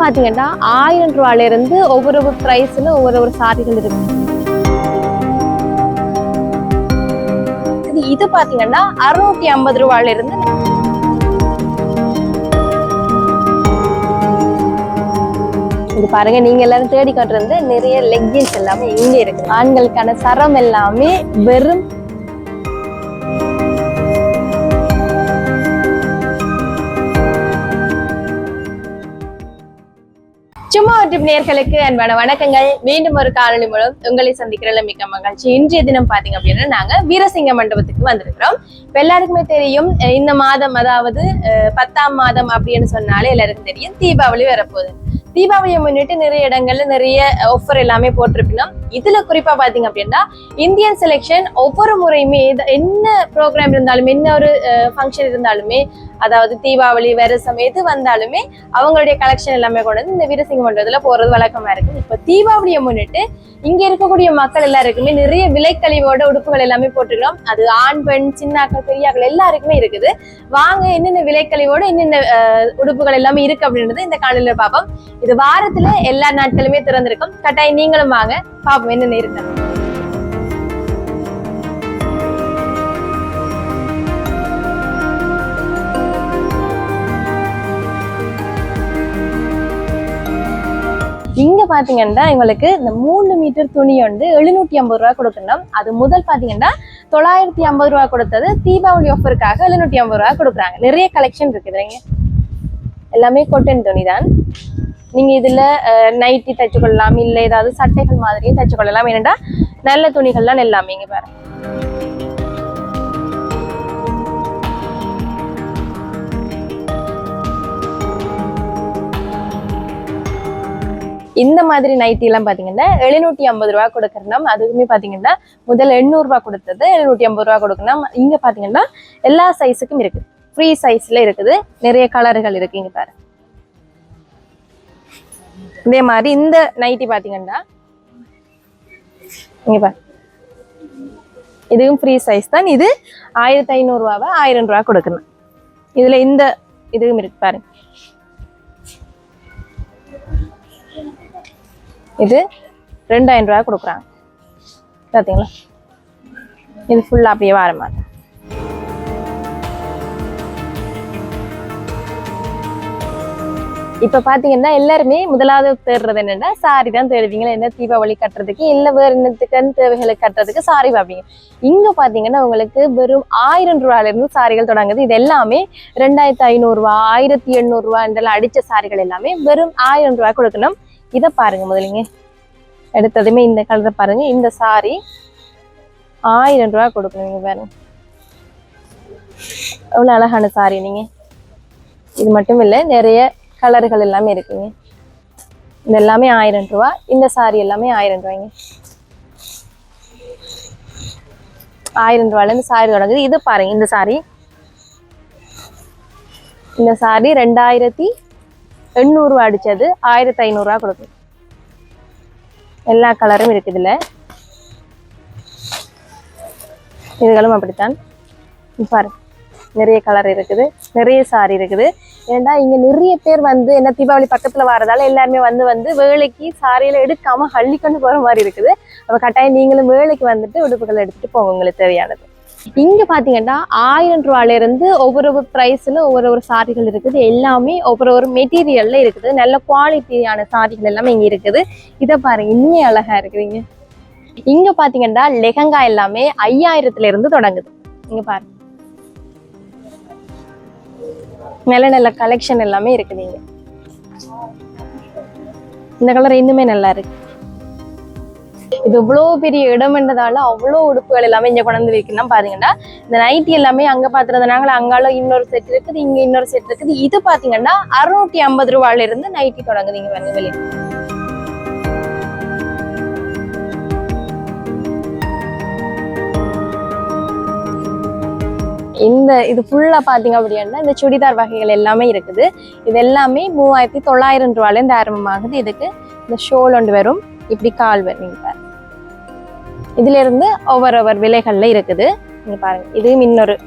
பாத்தீங்கன்னா ஆயிரம் ரூபாயில இருந்து ஒவ்வொரு பிரைஸ்ல ஒவ்வொரு ஒரு சாரிகள் இருக்கு. இது பார்த்தீங்கன்னா பாத்தீங்கன்னா அறுநூத்தி ஐம்பது ரூபாயில இருந்து இது பாருங்க நீங்க எல்லாரும் தேடி காட்டுறது நிறைய லெக்கின்ஸ் எல்லாமே இங்க இருக்கு. ஆண்களுக்கான சரம் எல்லாமே வெறும் சும்மா வட்டி நேர்களுக்கு அன்பான வணக்கங்கள். மீண்டும் ஒரு காணொளி மூலம் உங்களை சந்திக்கிறதுல மிக்க மகிழ்ச்சி. இன்றைய தினம் பாத்தீங்க அப்படின்னா நாங்க வீரசிங்க மண்டபத்துக்கு வந்திருக்கிறோம். எல்லாருக்குமே தெரியும் இந்த மாதம் அதாவது அஹ் பத்தாம் மாதம் அப்படின்னு சொன்னாலே எல்லாருக்கும் தெரியும். தீபாவளி வரப்போகுது. தீபாவளியை முன்னிட்டு நிறைய இடங்கள்ல நிறைய ஆஃபர் எல்லாமே போட்டிருப்பினோம் இதுல குறிப்பா பாத்தீங்க அப்படின்னா இந்தியன் செலெக்ஷன் ஒவ்வொரு முறையுமே என்ன ப்ரோக்ராம் இருந்தாலுமே என்ன ஒரு ஃபங்க்ஷன் இருந்தாலுமே அதாவது தீபாவளி வருஷம் எது வந்தாலுமே அவங்களுடைய கலெக்ஷன் எல்லாமே கொண்டு வந்து இந்த வீரசிங்க மண்டலத்துல போறது வழக்கமா இருக்கு இப்ப தீபாவளியை முன்னிட்டு இங்க இருக்கக்கூடிய மக்கள் எல்லாருக்குமே நிறைய விலைக்கழிவோட உடுப்புகள் எல்லாமே போட்டுக்கிறோம் அது ஆண் பெண் சின்னாக்கள் பெரியாக்கள் எல்லாருக்குமே இருக்குது. வாங்க என்னென்ன விலைக்கழிவோட என்னென்ன உடுப்புகள் எல்லாமே இருக்கு அப்படின்றது இந்த காலையில பார்ப்போம். இது வாரத்துல எல்லா நாட்களுமே திறந்திருக்கும். கட்டாயம் நீங்களும் வாங்க. பாப்போம் என்னென்ன இருக்கு இங்க பாத்தீங்கன்னா எங்களுக்கு இந்த மூணு மீட்டர் துணி வந்து எழுநூத்தி ஐம்பது ரூபா கொடுக்கணும். அது முதல் பாத்தீங்கன்னா தொள்ளாயிரத்தி ஐம்பது ரூபா கொடுத்தது. தீபாவளி ஆஃபருக்காக எழுநூத்தி ஐம்பது ரூபா கொடுக்குறாங்க. நிறைய கலெக்ஷன் இருக்குதுங்க எல்லாமே கொட்டன் துணி தான் நீங்க இதுல நைட்டி தைச்சு கொள்ளலாம் இல்ல ஏதாவது சட்டைகள் மாதிரியும் தைச்சு கொள்ளலாம். ஏன்னா நல்ல துணிகள்லாம் எல்லாமே இங்க பாருங்க. இந்த மாதிரி நைட்டி எல்லாம் பாத்தீங்கன்னா எழுநூத்தி ஐம்பது ரூபா கொடுக்கறோம் அதுக்குமே பாத்தீங்கன்னா முதல் எண்ணூறுரூவா கொடுத்தது எழுநூத்தி ஐம்பது ரூபா கொடுக்கணும் இங்க பாத்தீங்கன்னா எல்லா சைஸுக்கும் இருக்கு. ஃப்ரீ சைஸ்ல இருக்குது. நிறைய கலர்கள் இருக்கு இங்க பாரு இதே மாதிரி இந்த நைட்டி பார்த்தீங்கன்னா இங்கே பாரு. இதுவும் ஃப்ரீ சைஸ் தான். இது ஆயிரத்தி ஐநூறுரூவாவை ஆயிரம் ரூபா கொடுக்கணும். இதில் இந்த இதுவும் இருக்கு பாருங்க. இது ரெண்டாயிரம் ரூபா கொடுக்குறாங்க. பார்த்தீங்களா இது ஃபுல்லாக அப்படியே வர மாதிரி இப்போ பார்த்தீங்கன்னா எல்லாருமே முதலாவது தேடுறது என்னன்னா சாரி தான் தேடுவீங்களா என்ன தீபாவளி கட்டுறதுக்கு இல்லை வேறு என்னத்துக்குன்னு தேவைகளுக்கு கட்டுறதுக்கு சாரி பார்ப்பீங்க இங்கே பார்த்தீங்கன்னா உங்களுக்கு வெறும் ஆயிரம் ரூபாயிலிருந்து சாரிகள் தொடங்குது. இது எல்லாமே ரெண்டாயிரத்தி ஐநூறுரூவா ஆயிரத்தி எண்ணூறுரூவா இதெல்லாம் அடித்த சாரிகள் எல்லாமே வெறும் ஆயிரம் ரூபாய் கொடுக்கணும். இதை பாருங்கள் முதலிங்க. எடுத்ததுமே இந்த கலரை பாருங்கள் இந்த சாரி ஆயிரம் ரூபாய் கொடுக்கணும் நீங்கள் பாருங்க. எவ்வளோ அழகான சாரி நீங்கள் இது மட்டும் இல்லை நிறைய கலர்கள் எல்லாமே இருக்குங்க. இது எல்லாமே ஆயிரம் ரூபா. இந்த சாரி எல்லாமே ஆயிரம் ரூபாய்ங்க. ஆயிரம் ரூபாயிலேருந்து சாரி தொடங்குது. இது பாருங்க இந்த சாரி இந்த சாரி ரெண்டாயிரத்தி எண்ணூறுரூவா அடிச்சது. ஆயிரத்தி ஐநூறுரூவா கொடுக்கும். எல்லா கலரும் இருக்குது இதில். இதுகளும் அப்படித்தான். பாருங்க நிறைய கலர் இருக்குது. நிறைய சாரி இருக்குது. ஏன்டா இங்க நிறைய பேர் வந்து என்ன தீபாவளி பக்கத்துல வரதால எல்லாருமே வந்து வந்து வேலைக்கு சாரியில எடுக்காம அள்ளிக்கொண்டு போற மாதிரி இருக்குது. அப்ப கட்டாயம் நீங்களும் வேலைக்கு வந்துட்டு உடுப்புகள் எடுத்துட்டு போங்க உங்களுக்கு தேவையானது. இங்க பாத்தீங்கன்னா ஆயிரம் ரூபாயில இருந்து ஒவ்வொரு ஒரு பிரைஸ்ல ஒவ்வொரு ஒரு சாரிகள் இருக்குது. எல்லாமே ஒவ்வொரு ஒரு மெட்டீரியல்ல இருக்குது. நல்ல குவாலிட்டியான சாரிகள் எல்லாமே இங்க இருக்குது. இதை பாருங்க இன்னும் அழகா இருக்குதுங்க. இங்க பாத்தீங்கன்னா லெஹங்கா எல்லாமே ஐயாயிரத்துல இருந்து தொடங்குது. இங்க பாருங்க. நல்ல நல்ல கலெக்ஷன் எல்லாமே இருக்குது இங்க. இந்த கலர் இன்னுமே நல்லா இருக்கு. இது இவ்வளோ பெரிய இடம்ன்றதால அவ்வளோ உடுப்புகள் எல்லாமே இங்கே கொண்டு வந்து வைக்கணும் பாத்தீங்கன்னா இந்த நைட்டி எல்லாமே அங்கே பாத்துறதுனால அங்கால இன்னொரு செட் இருக்குது இங்க இன்னொரு செட் இருக்குது. இது பார்த்தீங்கன்னா அறுநூற்றி ஐம்பது ரூபாயிலிருந்து நைட்டி தொடங்குது இங்கே வெளியே. இந்த இது ஃபுல்லாக பார்த்தீங்க அப்படின்னா இந்த சுடிதார் வகைகள் எல்லாமே இருக்குது. இது எல்லாமே மூவாயிரத்தி தொள்ளாயிரம் ரூபாயில ஆரம்பமாகுது. இதுக்கு இந்த ஷோல் ஒன்று வரும். இப்படி கால் வரும் இதிலிருந்து ஒவ்வொரு ஒவ்வொரு விலைகளில் இருக்குது. நீங்கள் பாருங்கள் இதுவும் இன்னொரு.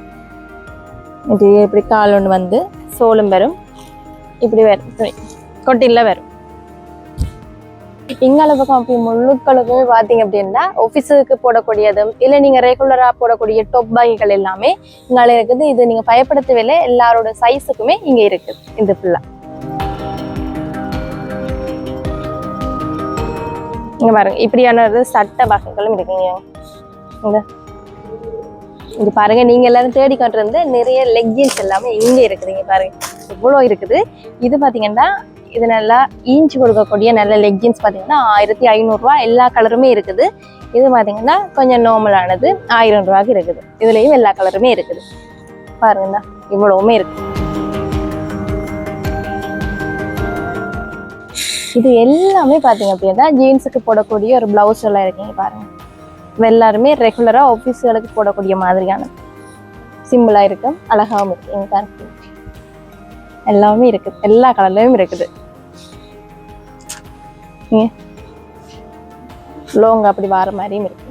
இது இப்படி கால் ஒன்று வந்து சோளம் வரும். இப்படி வரும். கொட்டிலில் வரும். இங்கால பக்கம் அப்படி முழுக்களுக்குமே பார்த்தீங்க அப்படின்னா ஆஃபீஸுக்கு போடக்கூடியதும் இல்லை நீங்கள் ரெகுலராக போடக்கூடிய டொப் பாய்கள் எல்லாமே இங்கால இருக்குது. இது நீங்கள் பயப்படுத்தவில்லை எல்லாரோட சைஸுக்குமே இங்கே இருக்குது இந்த ஃபுல்லாக இங்கே பாருங்க. இப்படியான சட்ட வகைகளும் இருக்குங்க இந்த. இது பாருங்க. நீங்க எல்லாரும் தேடி காட்டுறது நிறைய லெக்கின்ஸ் எல்லாமே இங்க இருக்குதுங்க பாருங்க. இவ்வளோ இருக்குது. இது பார்த்தீங்கன்னா இது நல்லா ஈஞ்சு கொடுக்கக்கூடிய நல்ல லெக்கின்ஸ் பார்த்தீங்கன்னா ஆயிரத்தி ஐநூறுரூவா எல்லா கலருமே இருக்குது. இது பார்த்தீங்கன்னா கொஞ்சம் நார்மலானது ஆயிரம் ரூபாய்க்கு இருக்குது. இதுலேயும் எல்லா கலருமே இருக்குது. பாருங்கண்ணா இவ்வளவுமே இருக்கு. இது எல்லாமே பார்த்தீங்க அப்படின்னா ஜீன்ஸுக்கு போடக்கூடிய ஒரு பிளவுஸ் எல்லாம் இருக்கீங்க பாருங்க. எல்லாருமே ரெகுலராக ஆஃபீஸ்களுக்கு போடக்கூடிய மாதிரியான சிம்பிளாக இருக்கும். அழகாவும் இருக்கு. எங்கள் எல்லாமே இருக்குது எல்லா கலர்லேயும் இருக்குது. லோங் அப்படி வர மாதிரியும் இருக்கு.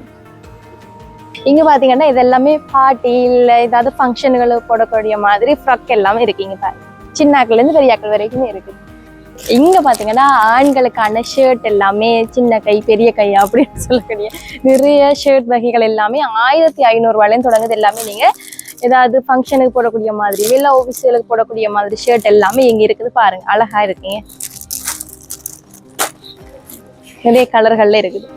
இங்க பாத்தீங்கன்னா இது எல்லாமே பார்ட்டி இல்ல ஏதாவது ஃபங்க்ஷனுகள் போடக்கூடிய மாதிரி ஃப்ரக் எல்லாமே இருக்குங்க பாருங்க சின்னாக்கள்ல இருந்து பெரியாக்கள் வரைக்குமே இருக்குது இங்க பாத்தீங்கன்னா ஆண்களுக்கான ஷர்ட் எல்லாமே சின்ன கை பெரிய கை அப்படின்னு சொல்லக்கூடிய நிறைய ஷர்ட் வகைகள் எல்லாமே ஆயிரத்தி ஐநூறு தொடங்குது எல்லாமே நீங்க. ஏதாவது ஃபங்க்ஷனுக்கு போடக்கூடிய மாதிரி இல்லை ஆஃபீஸுகளுக்கு போடக்கூடிய மாதிரி ஷர்ட் எல்லாமே இங்க இருக்குது பாருங்க. அழகா இருக்குங்க நிறைய கலர்கள்ல இருக்குது.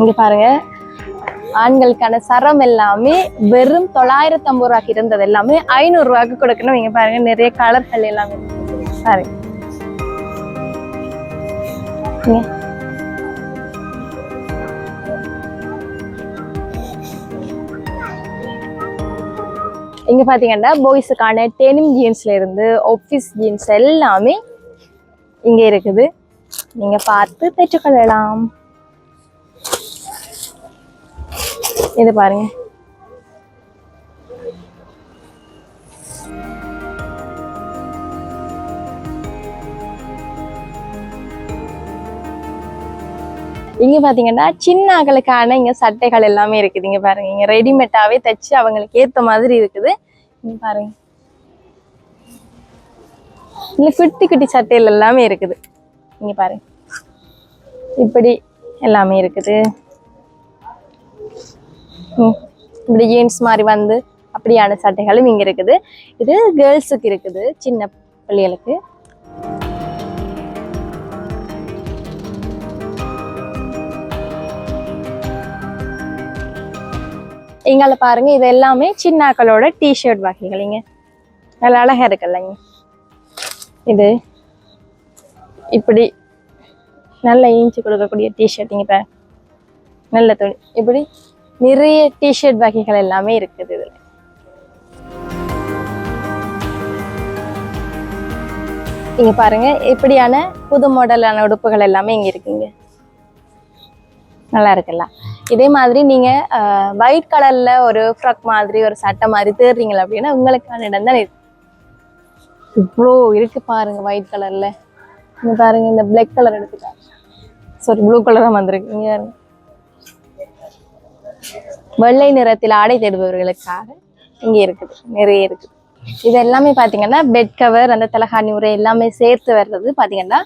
இங்க பாருங்க. ஆண்களுக்கான சரம் எல்லாமே வெறும் தொள்ளாயிரத்தி ஐம்பது ரூபாய்க்கு இருந்தது எல்லாமே ஐநூறு ரூபாய்க்கு கொடுக்கணும். இங்க பாருங்க நிறைய கலர்கள் எல்லாமே பாருங்க. இங்க. பார்த்தீங்கன்னா பாத்தீங்கன்னா பாய்ஸுக்கான டெனிம் ஜீன்ஸ்லேருந்து ஆஃபீஸ் ஜீன்ஸ் எல்லாமே இங்கே இருக்குது நீங்க பார்த்து பெற்றுக்கொள்ளலாம் இது பாருங்க இங்கே பார்த்தீங்கன்னா சின்ன அகலுக்கான இங்கே சட்டைகள் எல்லாமே இருக்குது. இங்கே பாருங்க இங்கே ரெடிமேடாகவே தைச்சு அவங்களுக்கு ஏற்ற மாதிரி இருக்குது. இங்கே பாருங்க. இல்ல குட்டி குட்டி சட்டைகள் எல்லாமே இருக்குது. இங்கே பாருங்க. இப்படி எல்லாமே இருக்குது. ம். இப்படி ஜீன்ஸ் மாதிரி வந்து அப்படியான சட்டைகளும் இங்கே இருக்குது. இது கேர்ள்ஸுக்கு இருக்குது சின்ன பிள்ளைகளுக்கு. எங்களை பாருங்க இது எல்லாமே சின்னாக்களோட டிஷர்ட் வகைகள் இங்க நல்ல அழகா இருக்குல்லங்க. இது இப்படி நல்ல ஈஞ்சி கொடுக்கக்கூடிய டிஷர்ட் இப்போ நல்ல துணி. இப்படி நிறைய டிஷர்ட் வகைகள் எல்லாமே இருக்குது இதில். இங்கே பாருங்க இப்படியான புது மாடலான உடுப்புகள் எல்லாமே இங்கே இருக்குங்க. நல்லா இருக்குல்ல? இதே மாதிரி நீங்கள் ஒயிட் கலரில் ஒரு ஃப்ராக் மாதிரி ஒரு சட்டை மாதிரி தேடுறீங்களா அப்படின்னா உங்களுக்கான இடம் தான் இவ்வளோ இருக்கு பாருங்க ஒயிட் கலரில் இங்க பாருங்க இந்த பிளாக் கலர் எடுத்துக்காங்க சாரி ப்ளூ கலர் தான் வந்திருக்கு. இங்கே பாருங்க. வெள்ளை நிறத்தில் ஆடை தேடுபவர்களுக்காக இங்கே இருக்குது நிறைய இருக்குது. இது எல்லாமே பார்த்தீங்கன்னா பெட் கவர் அந்த தலகாணி உரை எல்லாமே சேர்த்து வர்றது பார்த்தீங்கன்னா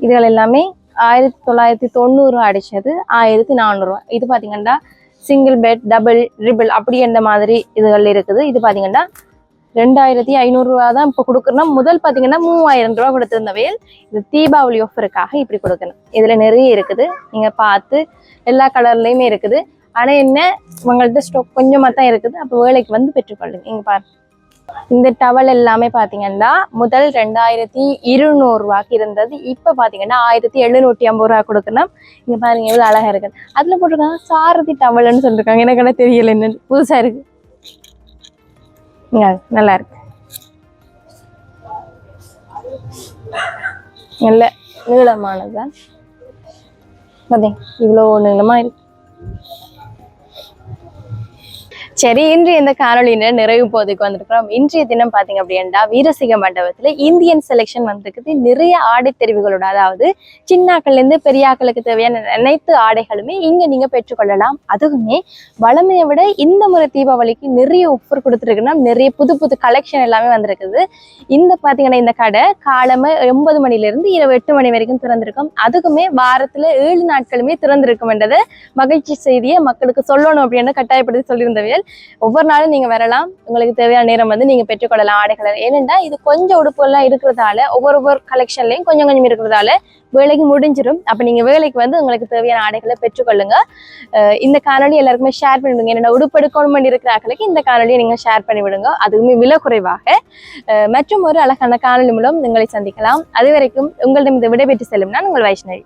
இதுகள் எல்லாமே ஆயிரத்தி தொள்ளாயிரத்தி தொண்ணூறு அடிச்சது. ஆயிரத்தி நானூறுரூவா இது பார்த்தீங்கன்னா சிங்கிள் பெட் டபுள் ட்ரிபிள் அப்படி என்ற மாதிரி இதுகள் இருக்குது. இது பார்த்தீங்கன்னா ரெண்டாயிரத்தி ஐநூறுரூவா தான் இப்போ கொடுக்குறோம். முதல் பார்த்தீங்கன்னா மூவாயிரம் ரூபா கொடுத்துருந்த வேல் இது தீபாவளி ஆஃபருக்காக இப்படி கொடுக்கணும். இதில் நிறைய இருக்குது. நீங்கள் பார்த்து எல்லா கலர்லேயுமே இருக்குது. ஆனால் என்ன? உங்கள்கிட்ட ஸ்டோக் கொஞ்சமாக தான் இருக்குது. அப்போ வேலைக்கு வந்து பெற்றுக்கொள்ளுங்க. இங்கே பாருங்கள் இந்த டவல் எல்லாமே பார்த்தீங்கன்னா முதல் ரெண்டாயிரத்தி இருநூறுவாக்கு இருந்தது. இப்போ பார்த்தீங்கன்னா ஆயிரத்தி எழுநூற்றி ஐம்பது ரூபா கொடுக்கணும் இங்கே பாருங்க எவ்வளோ அழகாக இருக்குது அதில் போட்டிருக்காங்க சாரதி டவல்னு சொல்லியிருக்காங்க எனக்கு என்ன தெரியல என்னன்னு புதுசாக இருக்கு. நல்லா இருக்கு. நல்ல நீளமானதுதான் பார்த்தீங்க இவ்வளோ நீளமாக இருக்கு. சரி இன்று இந்த காணொலியில நிறைவு போதுக்கு வந்திருக்கிறோம். இன்றைய தினம் பார்த்தீங்க அப்படின்னா வீரசிங்க மண்டபத்தில் இந்தியன் செலெக்ஷன் வந்திருக்குது. நிறைய ஆடை தெரிவுகளோட அதாவது சின்னாக்கள்லேருந்து பெரியாக்களுக்கு தேவையான அனைத்து ஆடைகளுமே இங்க நீங்க பெற்றுக்கொள்ளலாம். அதுவுமே வளமையை விட இந்த முறை தீபாவளிக்கு நிறைய ஆஃபர் கொடுத்துருக்குன்னா நிறைய புது புது கலெக்ஷன் எல்லாமே வந்திருக்குது. இந்த பாத்தீங்கன்னா இந்த கடை காலமே ஒன்பது மணிலேருந்து இரவு எட்டு மணி வரைக்கும் திறந்திருக்கும். அதுக்குமே வாரத்துல ஏழு நாட்களுமே திறந்திருக்கும் என்றது மகிழ்ச்சி செய்தியை மக்களுக்கு சொல்லணும் அப்படின்னு கட்டாயப்படுத்தி சொல்லியிருந்தவியல் ஒவ்வொரு நாளும் நீங்க வரலாம். உங்களுக்கு தேவையான நேரம் வந்து நீங்க பெற்றுக்கொள்ளலாம் ஆடைகளை. ஏனென்றால் இது கொஞ்சம் உடுப்புலாம் இருக்கிறதால ஒவ்வொரு ஒவ்வொரு கலெக்ஷன்லையும் கொஞ்சம் கொஞ்சம் இருக்கிறதால வேலைக்கு முடிஞ்சிடும் அப்போ நீங்க வேலைக்கு வந்து உங்களுக்கு தேவையான ஆடைகளை பெற்றுக்கொள்ளுங்க. அஹ் இந்த காணொலி எல்லாருக்குமே ஷேர் பண்ணிவிடுங்க. விடுங்க என்னோட இருக்கிற இருக்கிறார்களுக்கு இந்த காணொலியை நீங்க ஷேர் பண்ணி விடுங்க அதுவுமே விலை குறைவாக. அஹ் மற்றும் ஒரு அழகான காணொலி மூலம் உங்களை சந்திக்கலாம். அது வரைக்கும் உங்களிடம் இந்த விடைபெற்று செல்லும் நான் உங்கள் வைஷ்ணவி.